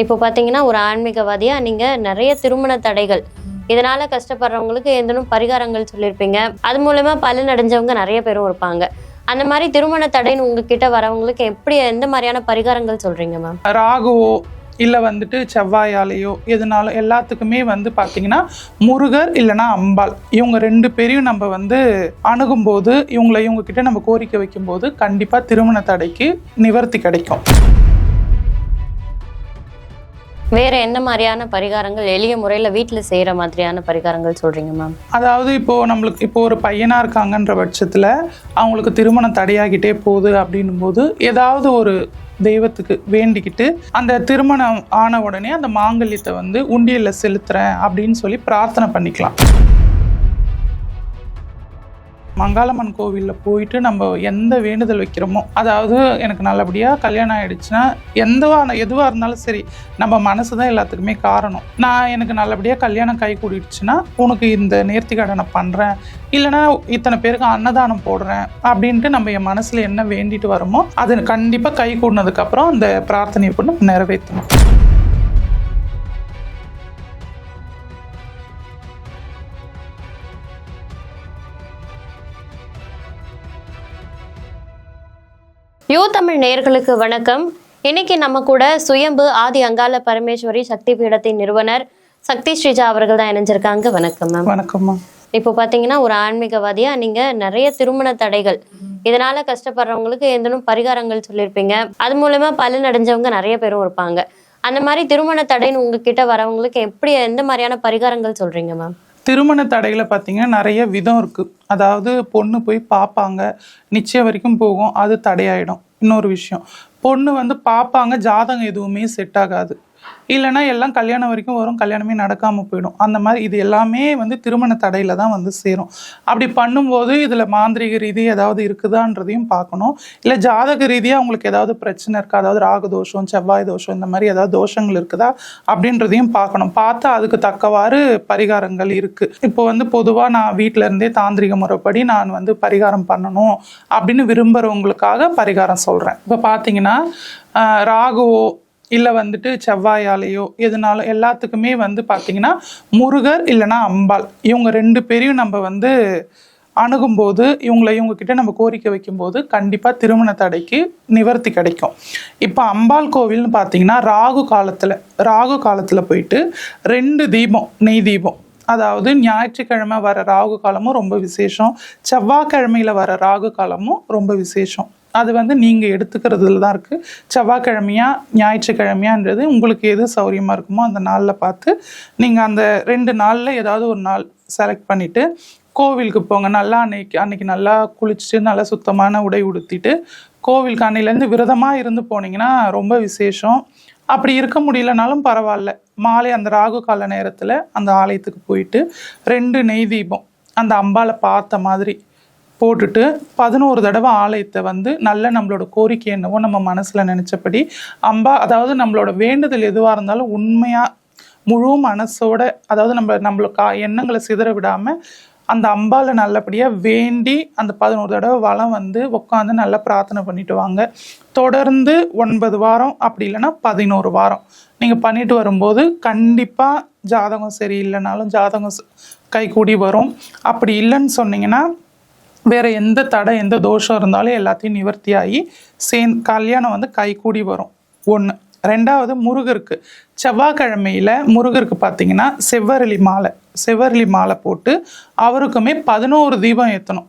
இப்போ பார்த்தீங்கன்னா ஒரு ஆன்மீகவாதியா நீங்க நிறைய திருமண தடைகள். இதனால கஷ்டப்படுறவங்களுக்கு ஏதேனும் பரிகாரங்கள் சொல்லியிருப்பீங்க. அது மூலமா பலனடைஞ்சவங்க நிறைய பேரும் இருப்பாங்க. அந்த மாதிரி திருமண தடைன்னு உங்ககிட்ட வரவங்களுக்கு எப்படி எந்த மாதிரியான பரிகாரங்கள் சொல்றீங்க மேம் ராகுவோ இல்லை வந்துட்டு செவ்வாயாலேயோ எதுனாலும் எல்லாத்துக்குமே வந்து பார்த்தீங்கன்னா முருகர் இல்லைன்னா அம்பாள். இவங்க ரெண்டு பேரையும் நம்ம வந்து அணுகும்போது இவங்களை இவங்க கிட்ட நம்ம கோரிக்கை வைக்கும்போது கண்டிப்பாக திருமண தடைக்கு நிவர்த்தி கிடைக்கும். வேற என்ன மாதிரியான பரிகாரங்கள் எளிய முறையில் வீட்டில் செய்கிற மாதிரியான பரிகாரங்கள் சொல்றீங்க மேம் அதாவது இப்போ நம்மளுக்கு இப்போ ஒரு பையனா இருக்காங்கன்ற பட்சத்தில் அவங்களுக்கு திருமணம் தடையாகிட்டே போகுது அப்படின்னும் போது ஏதாவது ஒரு தெய்வத்துக்கு வேண்டிக்கிட்டு அந்த திருமணம் ஆன உடனே அந்த மாங்கல்யத்தை வந்து உண்டியலில் செலுத்துறேன் அப்படின்னு சொல்லி பிரார்த்தனை பண்ணிக்கலாம். மங்காளம்மன் கோவிலில் போயிட்டு நம்ம எந்த வேண்டுதல் வைக்கிறோமோ அதாவது எனக்கு நல்லபடியாக கல்யாணம் ஆகிடுச்சுன்னா எந்தவான எதுவாக இருந்தாலும் சரி நம்ம மனசு தான் எல்லாத்துக்குமே காரணம். நான் எனக்கு நல்லபடியாக கல்யாணம் கை கூடிடுச்சுன்னா உனக்கு இந்த நேர்த்தி கடனை பண்ணுறேன் இல்லைன்னா இத்தனை பேருக்கு அன்னதானம் போடுறேன் அப்படின்ட்டு நம்ம என் மனசில் என்ன வேண்டிட்டு வரோமோ அது கண்டிப்பாக கை கூடினதுக்கப்புறம் அந்த பிரார்த்தனையை கூட நிறைவேற்றணும். யூ தமிழ் நேயர்களுக்கு வணக்கம். இன்னைக்கு நம்ம கூட சுயம்பு ஆதி அங்காள பரமேஸ்வரி சக்தி பீடத்தின் நிறுவனர் சக்தி ஸ்ரீஜா அவர்கள் தான் இணைஞ்சிருக்காங்க. வணக்கம் மேம். வணக்கம்மா இப்போ பார்த்தீங்கன்னா ஒரு ஆன்மீகவாதியா நீங்க நிறைய திருமண தடைகள். இதனால கஷ்டப்படுறவங்களுக்கு ஏதேனும் பரிகாரங்கள் சொல்லியிருப்பீங்க. அது மூலமா பலன் அடைஞ்சவங்க நிறைய பேரும் இருப்பாங்க. அந்த மாதிரி திருமண தடைன்னு உங்ககிட்ட வரவங்களுக்கு எப்படி எந்த மாதிரியான பரிகாரங்கள் சொல்றீங்க மேம்? திருமண தடையில் பார்த்திங்கன்னா நிறைய விதம் இருக்குது அதாவது பொண்ணு போய் பார்ப்பாங்க நிச்சயம் வரைக்கும் போகும். அது தடையாயிடும். இன்னொரு விஷயம். பொண்ணு வந்து பார்ப்பாங்க ஜாதகம் எதுவுமே செட் ஆகாது. இல்லைன்னா எல்லாம் கல்யாணம் வரைக்கும் வரும் கல்யாணமே நடக்காமல் போயிடும். அந்த மாதிரி இது எல்லாமே வந்து திருமண தடையில தான் வந்து சேரும். அப்படி பண்ணும்போது இதில் மாந்திரிக ரீதி ஏதாவது இருக்குதான்றதையும் பார்க்கணும். இல்லை ஜாதக ரீதியாக அவங்களுக்கு ஏதாவது பிரச்சனை இருக்கா? அதாவது ராகு தோஷம் செவ்வாய் தோஷம் இந்த மாதிரி ஏதாவது தோஷங்கள் இருக்குதா? அப்படின்றதையும் பார்க்கணும். பார்த்து அதுக்கு தக்கவாறு பரிகாரங்கள் இருக்குது இப்போ வந்து பொதுவாக நான் வீட்டில இருந்தே தாந்திரிக முறைப்படி நான் வந்து பரிகாரம் பண்ணணும் அப்படின்னு விரும்புகிறவங்களுக்காக பரிகாரம் சொல்கிறேன் இப்போ பார்த்தீங்கன்னா ராகுவோ இல்லை வந்துட்டு செவ்வாயாலேயோ எதுனாலும் எல்லாத்துக்குமே வந்து பார்த்தீங்கன்னா முருகர் இல்லைன்னா அம்பாள். இவங்க ரெண்டு பேரையும் நம்ம வந்து அணுகும்போது இவங்களை இவங்கக்கிட்ட நம்ம கோரிக்கை வைக்கும்போது கண்டிப்பாக திருமண தடைக்கு நிவர்த்தி கிடைக்கும். இப்போ அம்பாள் கோவில்னு பார்த்தீங்கன்னா ராகு காலத்தில் ராகு காலத்தில் போயிட்டு ரெண்டு தீபம் நெய் தீபம். அதாவது ஞாயிற்றுக்கிழமை வர ராகு காலமும் ரொம்ப விசேஷம் செவ்வாய்க்கிழமையில வர ராகு காலமும் ரொம்ப விசேஷம். அது வந்து நீங்கள் எடுத்துக்கிறதுல தான் இருக்குது செவ்வாய்க்கிழமையா ஞாயிற்றுக்கிழமையான்றது உங்களுக்கு எது சௌரியமாக இருக்குமோ அந்த நாளில் பார்த்து நீங்கள் அந்த ரெண்டு நாளில் ஏதாவது ஒரு நாள் செலக்ட் பண்ணிவிட்டு கோவிலுக்கு போங்க. நல்லா அன்னைக்கு அன்னைக்கு நல்லா குளிச்சுட்டு நல்லா சுத்தமான உடை உடுத்திட்டு கோவிலுக்கு அன்னையிலேருந்து விரதமாக இருந்து போனீங்கன்னா ரொம்ப விசேஷம். அப்படி இருக்க முடியலனாலும் பரவாயில்ல. மாலை அந்த ராகு கால நேரத்தில் அந்த ஆலயத்துக்கு போயிட்டு ரெண்டு நெய் தீபம் அந்த அம்பாவை பார்த்த மாதிரி போட்டுட்டு பதினோரு தடவை ஆலயத்தை வந்து நல்ல நம்மளோட கோரிக்கை என்னவோ நம்ம மனசில் நினச்சபடி அம்பா அதாவது நம்மளோட வேண்டுதல் எதுவாக இருந்தாலும் உண்மையாக முழு மனசோட அதாவது நம்ம நம்மளுக்கு எண்ணங்களை சிதற விடாமல் அந்த அம்பால நல்லபடியாக வேண்டி அந்த பதினோரு தடவை வளம் வந்து உட்காந்து நல்லா பிரார்த்தனை பண்ணிட்டு வாங்க. தொடர்ந்து ஒன்பது வாரம் அப்படி இல்லைன்னா பதினோரு வாரம். நீங்கள் பண்ணிட்டு வரும்போது கண்டிப்பாக ஜாதகம் சரியில்லைனாலும் ஜாதகம் கை கூடி வரும். அப்படி இல்லைன்னு சொன்னீங்கன்னா வேறு எந்த தடை எந்த தோஷம் இருந்தாலும் எல்லாத்தையும் நிவர்த்தியாகி சேன் கல்யாணம் வந்து கைகூடி வரும். ஒன்று ரெண்டாவது முருகருக்கு. செவ்வாய்க்கிழமையில் முருகருக்கு பார்த்தீங்கன்னா செவ்வரளி மாலை. செவ்வரளி மாலை போட்டு அவருக்குமே பதினோரு தீபம் ஏற்றணும்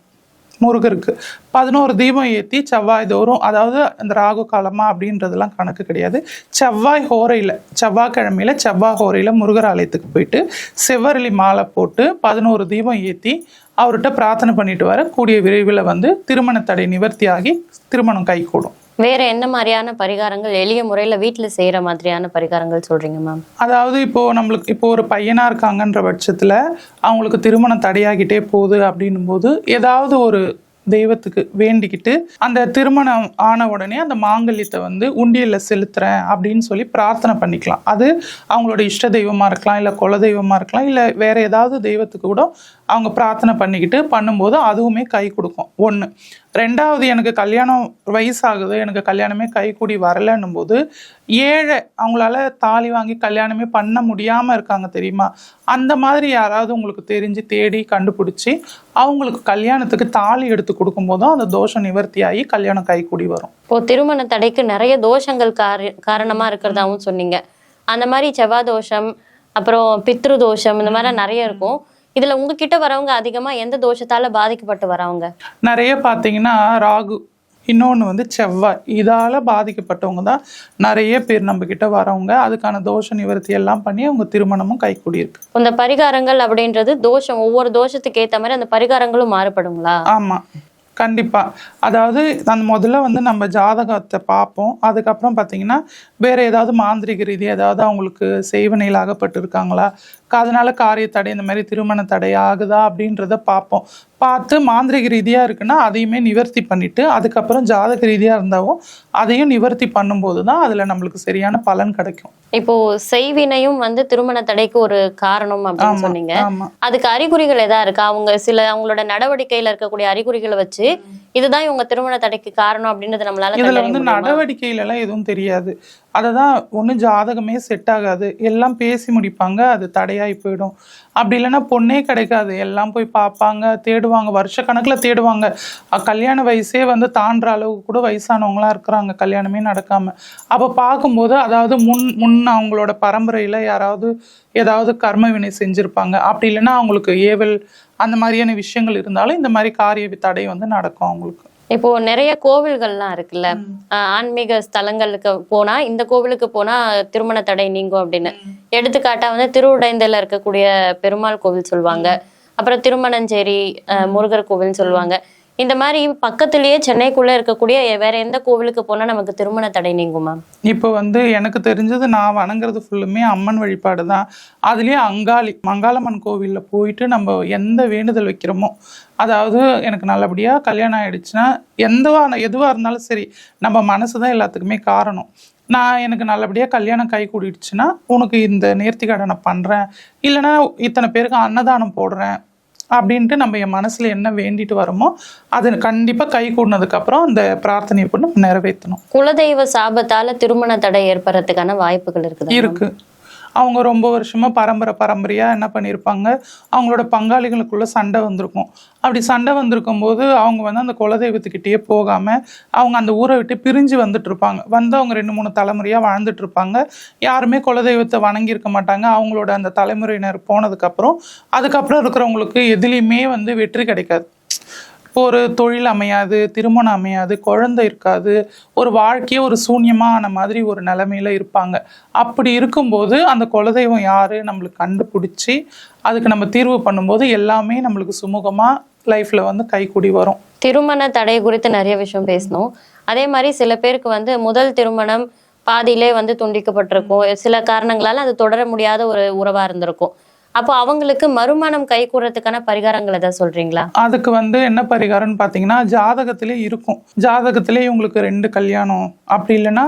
முருகருக்கு. பதினோரு தீபம் ஏற்றி செவ்வாய் தோறும் அதாவது இந்த ராகு காலமா அப்படின்றதெல்லாம் கணக்கு கிடையாது. செவ்வாய் ஹோரையில் செவ்வாய்க்கிழமையில செவ்வாய் ஹோரையில் முருகர் ஆலயத்துக்கு போயிட்டு செவ்வரளி மாலை போட்டு பதினோரு தீபம் ஏற்றி அவர்கிட்ட பிரார்த்தனை பண்ணிட்டு வர கூடிய விரைவில் வந்து திருமண தடை நிவர்த்தியாகி திருமணம் கைகூடும். வேற என்ன மாதிரியான பரிகாரங்கள் எளிய முறையில் வீட்டில் செய்கிற மாதிரியான பரிகாரங்கள் சொல்றீங்க மேம்? அதாவது இப்போ நம்மளுக்கு இப்போ ஒரு பையனா இருக்காங்கன்ற பட்சத்தில் அவங்களுக்கு திருமணம் தடையாகிட்டே போகுது அப்படின்னும் போது ஏதாவது ஒரு தெய்வத்துக்கு வேண்டிக்கிட்டு அந்த திருமணம் ஆன உடனே அந்த மாங்கல்யத்தை வந்து உண்டியலில் செலுத்துறேன் அப்படின்னு சொல்லி பிரார்த்தனை பண்ணிக்கலாம். அது அவங்களோட இஷ்ட தெய்வமாக இருக்கலாம் இல்லை குல தெய்வமாக இருக்கலாம் இல்லை வேற ஏதாவது தெய்வத்துக்கு கூட அவங்க பிரார்த்தனை பண்ணிக்கிட்டு பண்ணும்போது அதுவுமே கை கொடுக்கும். ஒன்று ரெண்டாவது எனக்கு கல்யாணம் வயசாகுது எனக்கு கல்யாணமே கைக்கூடி வரலன்னும் போது ஏழை அவங்களால தாலி வாங்கி கல்யாணமே பண்ண முடியாமல் இருக்காங்க தெரியுமா? அந்த மாதிரி யாராவது உங்களுக்கு தெரிஞ்சு தேடி கண்டுபிடிச்சி அவங்களுக்கு கல்யாணத்துக்கு தாலி எடுத்து கொடுக்கும்போதும் அந்த தோஷம் நிவர்த்தியாகி கல்யாணம் கைக்கூடி வரும். இப்போ திருமண தடைக்கு நிறைய தோஷங்கள் காரணமாக இருக்கிறதாவும் சொன்னீங்க. அந்த மாதிரி செவ்வாய் தோஷம் அப்புறம் பித்ரு தோஷம் இந்த மாதிரி நிறைய இருக்கும். இதுல உங்ககிட்ட வரவங்க அதிகமா எந்த தோஷத்தால பாதிக்கப்பட்டு வரவங்க? நிறைய பார்த்தீங்கன்னா ராகு இன்னொன்று வந்து செவ்வாய். இதால் பாதிக்கப்பட்டவங்க தான் நிறைய பேர் நம்ம கிட்ட வரவங்க. அதுக்கான தோஷ நிவர்த்தி எல்லாம் பண்ணி அவங்க திருமணமும் கைக்கூடி இருக்கு இந்த பரிகாரங்கள் அப்படின்றது தோஷம் ஒவ்வொரு தோஷத்துக்கு ஏத்த மாதிரி அந்த பரிகாரங்களும் மாறுபடுங்களா? ஆமாம் கண்டிப்பாக அதாவது அந்த முதல்ல வந்து நம்ம ஜாதகத்தை பார்ப்போம். அதுக்கப்புறம் பார்த்தீங்கன்னா வேற ஏதாவது மாந்திரிக ரீதி ஏதாவது அவங்களுக்கு செய்வனையில் அகப்பட்டிருக்காங்களா? அதனால காரிய தடை இந்த மாதிரி திருமண தடை ஆகுதா அப்படின்றத பார்ப்போம். பார்த்து மாந்திரிக ரீதியாக இருக்குன்னா அதையுமே நிவர்த்தி பண்ணிட்டு அதுக்கப்புறம் ஜாதக ரீதியாக இருந்தாலும் அதையும் நிவர்த்தி பண்ணும்போது தான் அதில் நம்மளுக்கு சரியான பலன் கிடைக்கும். இப்போ செய்வினையும் வந்து திருமண தடைக்கு ஒரு காரணம் அப்படின்னு சொன்னீங்க. அதுக்கு அறிகுறிகள் எதா இருக்கா? அவங்க சில அவங்களோட நடவடிக்கையில இருக்கக்கூடிய அறிகுறிகளை வச்சு இதுதான் இவங்க திருமண தடைக்கு காரணம் அப்படின்றது நம்மளால இதுல வந்து? நடவடிக்கையில எல்லாம் எதுவும் தெரியாது. அததான் ஒன்றும் ஜாதகமே செட் ஆகாது. எல்லாம் பேசி முடிப்பாங்க அது தடையாகி போயிடும். அப்படி இல்லைன்னா பொண்ணே கிடைக்காது. எல்லாம் போய் பார்ப்பாங்க தேடுவாங்க வருஷக்கணக்கில் தேடுவாங்க. அஹ் கல்யாண வயசே வந்து தாண்டுற அளவுக்கு கூட வயசானவங்களாம் இருக்கிறாங்க கல்யாணமே நடக்காம. அப்போ பார்க்கும்போது அதாவது முன் முன் அவங்களோட பரம்பரையில் யாராவது ஏதாவது கர்ம வினை செஞ்சுருப்பாங்க. அப்படி இல்லைன்னா அவங்களுக்கு ஏவல் அந்த மாதிரியான விஷயங்கள் இருந்தாலும் இந்த மாதிரி காரிய தடை வந்து நடக்கும் அவங்களுக்கு. இப்போ நிறைய கோவில்கள்லாம் இருக்குல்ல. ஆன்மீக ஸ்தலங்களுக்கு போனா இந்த கோவிலுக்கு போனா திருமண தடை நீங்கும் அப்படின்னு. எடுத்துக்காட்டா வந்து திருவுடைந்தல இருக்கக்கூடிய பெருமாள் கோவில் சொல்லுவாங்க. அப்புறம் திருமணஞ்சேரி முருகர் கோவில்னு சொல்லுவாங்க. இந்த மாதிரி பக்கத்திலேயே சென்னைக்குள்ளே இருக்கக்கூடிய வேற எந்த கோவிலுக்கு போனால் நமக்கு திருமண தடை மேம்? இப்போ வந்து எனக்கு தெரிஞ்சது நான் வணங்குறது ஃபுல்லுமே அம்மன் வழிபாடு தான். அதுலேயே அங்காளி மங்காளம்மன் கோவிலில் போயிட்டு நம்ம எந்த வேண்டுதல் வைக்கிறோமோ அதாவது எனக்கு நல்லபடியாக கல்யாணம் ஆகிடுச்சுன்னா எந்தவா எதுவாக இருந்தாலும் சரி நம்ம மனசு தான் எல்லாத்துக்குமே காரணம். நான் எனக்கு நல்லபடியாக கல்யாணம் கை கூடிடுச்சுன்னா உனக்கு இந்த நேர்த்தி கடனை பண்ணுறேன் இல்லைன்னா இத்தனை பேருக்கு அன்னதானம் போடுறேன். அப்படின்ட்டு நம்ம என் மனசுல என்ன வேண்டிட்டு வரோமோ அது கண்டிப்பா கை கூடினதுக்கு அப்புறம் அந்த பிரார்த்தனையை பண்ணி நம்ம நிறைவேற்றணும். குலதெய்வ சாபத்தால திருமண தடை ஏற்படுறதுக்கான வாய்ப்புகள் இருக்குதா இருக்கு. அவங்க ரொம்ப வருஷமாக பரம்பரை பரம்பரையாக என்ன பண்ணியிருப்பாங்க அவங்களோட பங்காளிகளுக்குள்ள சண்டை வந்திருக்கும். அப்படி சண்டை வந்திருக்கும் போது அவங்க வந்து அந்த குலதெய்வத்துக்கிட்டேயே போகாமல் அவங்க அந்த ஊரை விட்டு பிரிஞ்சு வந்துட்டுருப்பாங்க. வந்து அவங்க ரெண்டு மூணு தலைமுறையாக வாழ்ந்துட்டுருப்பாங்க. யாருமே குலதெய்வத்தை வணங்கியிருக்க மாட்டாங்க. அவங்களோட அந்த தலைமுறையினர் போனதுக்கப்புறம் அதுக்கப்புறம் இருக்கிறவங்களுக்கு எதுலேயுமே வந்து வெற்றி கிடைக்காது. ஒரு தொழில் அமையாது திருமணம் அமையாது குழந்தை இருக்காது ஒரு வாழ்க்கையே ஒரு சூன்யமான மாதிரி ஒரு நிலமையில இருப்பாங்க. அப்படி இருக்கும்போது அந்த குலதெய்வம் யார் நம்மளுக்கு கண்டுபிடிச்சி அதுக்கு நம்ம தீர்வு பண்ணும்போது எல்லாமே நம்மளுக்கு சுமூகமாக லைஃப்பில் வந்து கைக்கூடி வரும். திருமண தடை குறித்து நிறைய விஷயம் பேசணும். அதே மாதிரி சில பேருக்கு வந்து முதல் திருமணம் பாதியிலே வந்து துண்டிக்கப்பட்டிருக்கும். சில காரணங்களால அது தொடர முடியாத ஒரு உறவா இருந்திருக்கும். அப்போ அவங்களுக்கு மறுமணம் கை கூறதுக்கான பரிகாரங்கள் ஏதாவது சொல்றீங்களா? அதுக்கு வந்து என்ன பரிகாரம்னு பார்த்தீங்கன்னா ஜாதகத்திலே இருக்கும். ஜாதகத்திலே இவங்களுக்கு ரெண்டு கல்யாணம். அப்படி இல்லைன்னா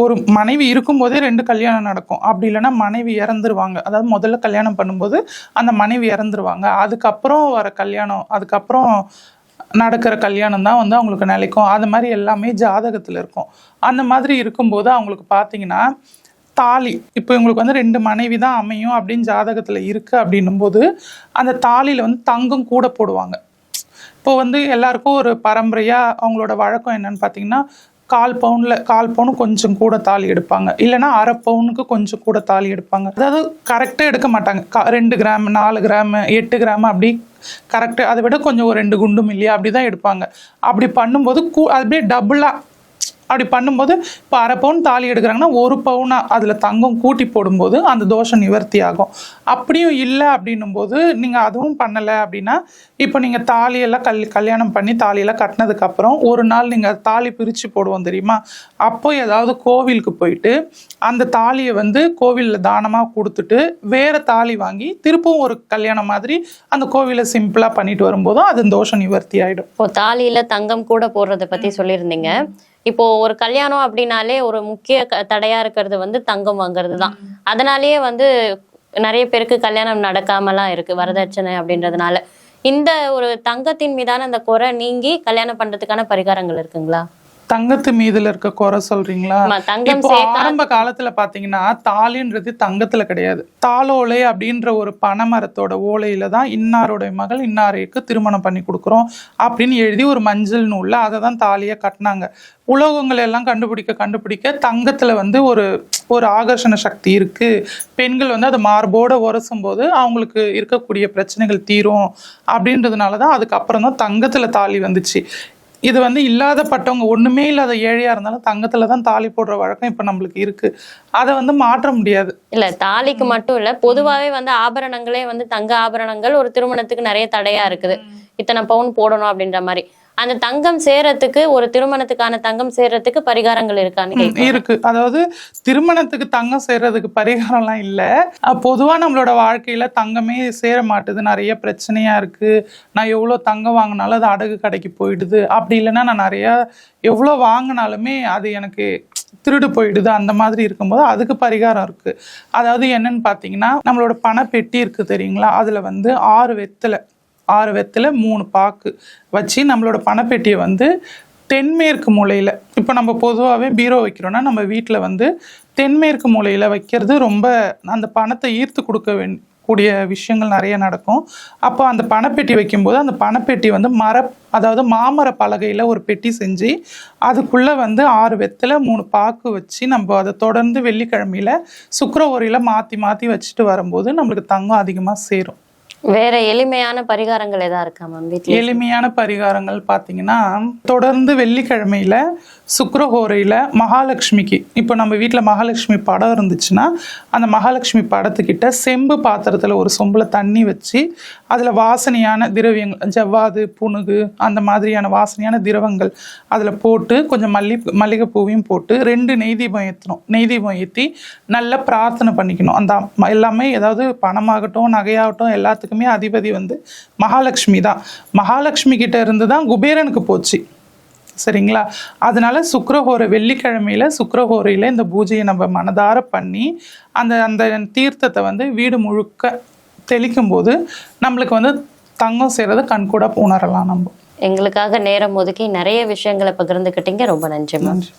ஒரு மனைவி இருக்கும்போதே ரெண்டு கல்யாணம் நடக்கும். அப்படி இல்லைன்னா மனைவி இறந்துருவாங்க. அதாவது முதல்ல கல்யாணம் பண்ணும்போது அந்த மனைவி இறந்துருவாங்க. அதுக்கப்புறம் வர கல்யாணம் அதுக்கப்புறம் நடக்கிற கல்யாணம் தான் வந்து அவங்களுக்கு நிலைக்கும். அது மாதிரி எல்லாமே ஜாதகத்தில் இருக்கும். அந்த மாதிரி இருக்கும்போது அவங்களுக்கு பார்த்தீங்கன்னா தாலி. இப்போ இவங்களுக்கு வந்து ரெண்டு மனைவி தான் அமையும் அப்படின்னு ஜாதகத்தில் இருக்குது அப்படின்னும் போது அந்த தாலியில் வந்து தங்கம் கூட போடுவாங்க. இப்போ வந்து எல்லாருக்கும் ஒரு பரம்பரையாக அவங்களோட வழக்கம் என்னன்னு பார்த்தீங்கன்னா கால் பவுனில் கால் பவுன் கொஞ்சம் கூட தாலி எடுப்பாங்க. இல்லைன்னா அரை பவுனுக்கு கொஞ்சம் கூட தாலி எடுப்பாங்க. அதாவது கரெக்டாக எடுக்க மாட்டாங்க. கா- ரெண்டு கிராம் நாலு கிராம் எட்டு கிராம் அப்படி கரெக்டாக அதை விட கொஞ்சம் ஒரு ரெண்டு குண்டும் இல்லையா? அப்படி தான் எடுப்பாங்க. அப்படி பண்ணும்போது கூ அப்படியே டபுளாக அப்படி பண்ணும்போது இப்போ அரை பவுன் தாலி எடுக்கிறாங்கன்னா ஒரு பவுனா அதில் தங்கம் கூட்டி போடும்போது அந்த தோஷம் நிவர்த்தி ஆகும் அப்படியும் இல்லை அப்படின்னும் போது நீங்கள் அதுவும் பண்ணலை அப்படின்னா இப்போ நீங்கள் தாலியெல்லாம் கல் கல்யாணம் பண்ணி தாலியெல்லாம் கட்டினதுக்கப்புறம் ஒரு நாள் நீங்கள் தாலி பிரித்து போடுவோம் தெரியுமா? அப்போ ஏதாவது கோவிலுக்கு போயிட்டு அந்த தாலியை வந்து கோவிலில் தானமாக கொடுத்துட்டு வேற தாலி வாங்கி திருப்பவும் ஒரு கல்யாணம் மாதிரி அந்த கோவிலை சிம்பிளாக பண்ணிட்டு வரும்போதும் அது தோஷம் நிவர்த்தி ஆகிடும் இப்போ தாலியில தங்கம் கூட போடுறத பத்தி சொல்லியிருந்தீங்க. இப்போ ஒரு கல்யாணம் அப்படின்னாலே ஒரு முக்கிய க- தடையா இருக்கிறது வந்து தங்கம் வாங்குறது தான் அதனாலேயே வந்து நிறைய பேருக்கு கல்யாணம் நடக்காமலாம் இருக்கு வரதட்சணை அப்படின்றதுனால. இந்த ஒரு தங்கத்தின் மீதான அந்த குறை நீங்கி கல்யாணம் பண்றதுக்கான பரிகாரங்கள் இருக்குங்களா? தங்கத்து மீதுல இருக்க குறை சொல்றீங்களா? இப்போ ஆரம்ப காலத்துல பாத்தீங்கன்னா தாலின்றது தங்கத்துல கிடையாது. தாளோலை அப்படின்ற ஒரு பனைமரத்தோட ஓலையில தான் இன்னாருடைய மகள் இன்னாருக்கு திருமணம் பண்ணி கொடுக்குறோம் அப்படின்னு எழுதி ஒரு மஞ்சள் நூல்ல அதை தான் தாலியா கட்டினாங்க. உலோகங்கள் எல்லாம் கண்டுபிடிக்க கண்டுபிடிக்க தங்கத்துல வந்து ஒரு ஒரு ஆகர்ஷண சக்தி இருக்கு. பெண்கள் வந்து அதை மார்போட உரசும் போது அவங்களுக்கு இருக்கக்கூடிய பிரச்சனைகள் தீரும் அப்படின்றதுனால தான் அதுக்கப்புறம் தான் தங்கத்துல தாலி வந்துச்சு. இது வந்து இல்லாதப்பட்டவங்க ஒண்ணுமே இல்லாத ஏழையா இருந்தாலும் தங்கத்துல தான் தாலி போடுற வழக்கம் இப்ப நம்மளுக்கு இருக்கு. அதை வந்து மாற்ற முடியாது. இல்ல தாலிக்கு மட்டும் இல்ல பொதுவாவே வந்து ஆபரணங்களே வந்து தங்க ஆபரணங்கள் ஒரு திருமணத்துக்கு நிறைய தடையா இருக்குது. இத்தனை பவுன் போடணும் அப்படின்ற மாதிரி. அந்த தங்கம் சேரத்துக்கு ஒரு திருமணத்துக்கான தங்கம் சேர்றதுக்கு பரிகாரங்கள் இருக்கான்னு இருக்கு. அதாவது திருமணத்துக்கு தங்கம் சேர்றதுக்கு பரிகாரம்லாம் இல்லை. பொதுவாக நம்மளோட வாழ்க்கையில தங்கமே சேர மாட்டுது. நிறைய பிரச்சனையா இருக்கு. நான் எவ்வளோ தங்கம் வாங்கினாலும் அது அடகு கடைக்கு போயிடுது. அப்படி இல்லைன்னா நான் நிறைய எவ்வளோ வாங்கினாலுமே அது எனக்கு திருடு போயிடுது. அந்த மாதிரி இருக்கும்போது அதுக்கு பரிகாரம் இருக்குது அதாவது என்னன்னு பார்த்தீங்கன்னா நம்மளோட பணப்பெட்டி இருக்குது தெரியுங்களா? அதில் வந்து ஆறு வெத்தலை. ஆறு வெத்தில் மூணு பாக்கு வச்சு நம்மளோட பணப்பெட்டியை வந்து தென்மேற்கு மூலையில் இப்போ நம்ம பொதுவாகவே பீரோ வைக்கிறோன்னா நம்ம வீட்டில் வந்து தென்மேற்கு மூலையில் வைக்கிறது ரொம்ப அந்த பணத்தை ஈர்த்து கொடுக்க வேண் கூடிய விஷயங்கள் நிறைய நடக்கும். அப்போ அந்த பணப்பெட்டி வைக்கும்போது அந்த பணப்பெட்டி வந்து மர அதாவது மாமர பலகையில் ஒரு பெட்டி செஞ்சு அதுக்குள்ளே வந்து ஆறு வெத்தில் மூணு பாக்கு வச்சு நம்ம அதை தொடர்ந்து வெள்ளிக்கிழமையில சுக்கர மாற்றி மாற்றி வச்சுட்டு வரும்போது நம்மளுக்கு தங்கம் அதிகமாக சேரும். வேற எளிமையான பரிகாரங்கள் எதா இருக்கா மேம் வீட்டில் எளிமையான பரிகாரங்கள் பார்த்தீங்கன்னா தொடர்ந்து வெள்ளிக்கிழமையில சுக்ரஹோரையில் மகாலட்சுமிக்கு இப்போ நம்ம வீட்டில் மகாலட்சுமி படம் இருந்துச்சுன்னா அந்த மகாலட்சுமி படத்துக்கிட்ட செம்பு பாத்திரத்தில் ஒரு சொம்பில் தண்ணி வச்சு அதில் வாசனையான திரவியங்கள் ஜவ்வாது புனுகு அந்த மாதிரியான வாசனையான திரவங்கள் அதில் போட்டு கொஞ்சம் மல்லி மல்லிகைப்பூவையும் போட்டு ரெண்டு நெய் தீபம் ஏற்றணும் நெய் தீபம் ஏற்றி நல்லா பிரார்த்தனை பண்ணிக்கணும். அந்த எல்லாமே ஏதாவது பணமாகட்டும் நகையாகட்டும் எல்லாத்துக்கும் அதிபதி வந்து மகாலட்சுமி தான். மகாலட்சுமி கிட்ட இருந்து தான் குபேரனுக்கு போச்சு. சரிங்களா? அதனால சுக்ரஹோரை வெள்ளிக்கிழமையில சுக்ரஹோரையில இந்த பூஜையை நம்ம மனதார பண்ணி அந்த அந்த தீர்த்தத்தை வந்து வீடு முழுக்க தெளிக்கும் போது நம்மளுக்கு வந்து தங்கம் செய்கிறத கண்கூட உணரலாம் நம்ம. எங்களுக்காக நேரம் ஒதுக்கி நிறைய விஷயங்களை பகிர்ந்துக்கிட்டீங்க ரொம்ப நன்றி நன்றி.